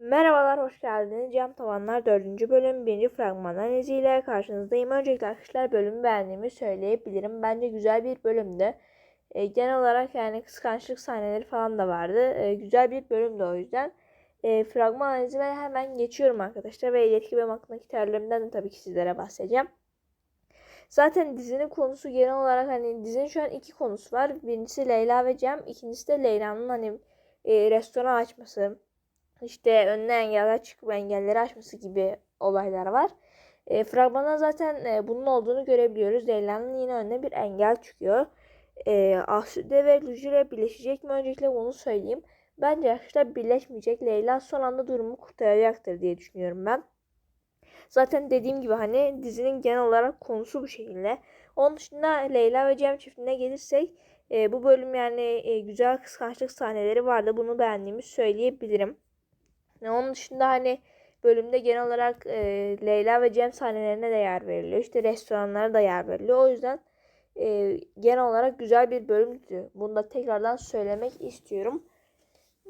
Merhabalar, hoş geldiniz. Cam Tavanlar 4. bölüm 1. fragman analiziyle karşınızdayım. Öncelikle arkadaşlar bölümü beğendiğimi söyleyebilirim. Bence güzel bir bölümdü. E, genel olarak yani kıskançlık sahneleri falan da vardı. E, güzel bir bölümdü o yüzden. E, fragman analizine hemen geçiyorum arkadaşlar. Ve iletki ve aklındaki terlerimden de tabii ki sizlere bahsedeceğim. Zaten dizinin konusu genel olarak hani dizinin şu an iki konusu var. Birincisi Leyla ve Cem. ikincisi de Leyla'nın hani e, restoran açması işte önüne engeller çıkıp engelleri aşması gibi olaylar var. E, fragmanda zaten e, bunun olduğunu görebiliyoruz. Leyla'nın yine önüne bir engel çıkıyor. E, Asude ve Lujure birleşecek mi? Öncelikle bunu söyleyeyim. Bence arkadaşlar birleşmeyecek. Leyla son anda durumu kurtaracaktır diye düşünüyorum ben. Zaten dediğim gibi hani dizinin genel olarak konusu bu şekilde. Onun dışında Leyla ve Cem çiftine gelirsek e, bu bölüm yani e, güzel kıskançlık sahneleri vardı. Bunu beğendiğimi söyleyebilirim. Yani onun dışında hani bölümde genel olarak e, Leyla ve Cem sahnelerine de yer veriliyor. İşte restoranlara da yer veriliyor. O yüzden e, genel olarak güzel bir bölümdü. Bunu da tekrardan söylemek istiyorum.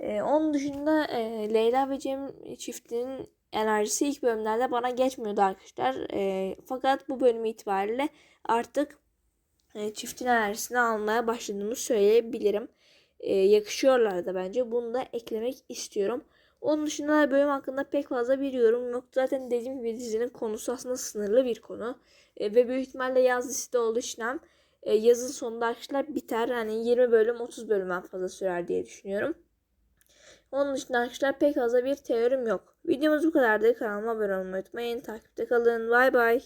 E, onun dışında e, Leyla ve Cem çiftinin enerjisi ilk bölümlerde bana geçmiyordu arkadaşlar. E, fakat bu bölüm itibariyle artık e, çiftin enerjisini almaya başladığımı söyleyebilirim. E, yakışıyorlar da bence. Bunu da eklemek istiyorum. Onun dışında bölüm hakkında pek fazla bir yorum yok. Zaten dediğim gibi dizinin konusu aslında sınırlı bir konu. E, ve büyük ihtimalle yaz dizisi olduğu e, yazın sonunda arkadaşlar biter. Hani 20 bölüm 30 bölümden fazla sürer diye düşünüyorum. Onun dışında arkadaşlar pek fazla bir teorim yok. Videomuz bu kadardı. Kanalıma abone olmayı unutmayın. Takipte kalın. Bay bay.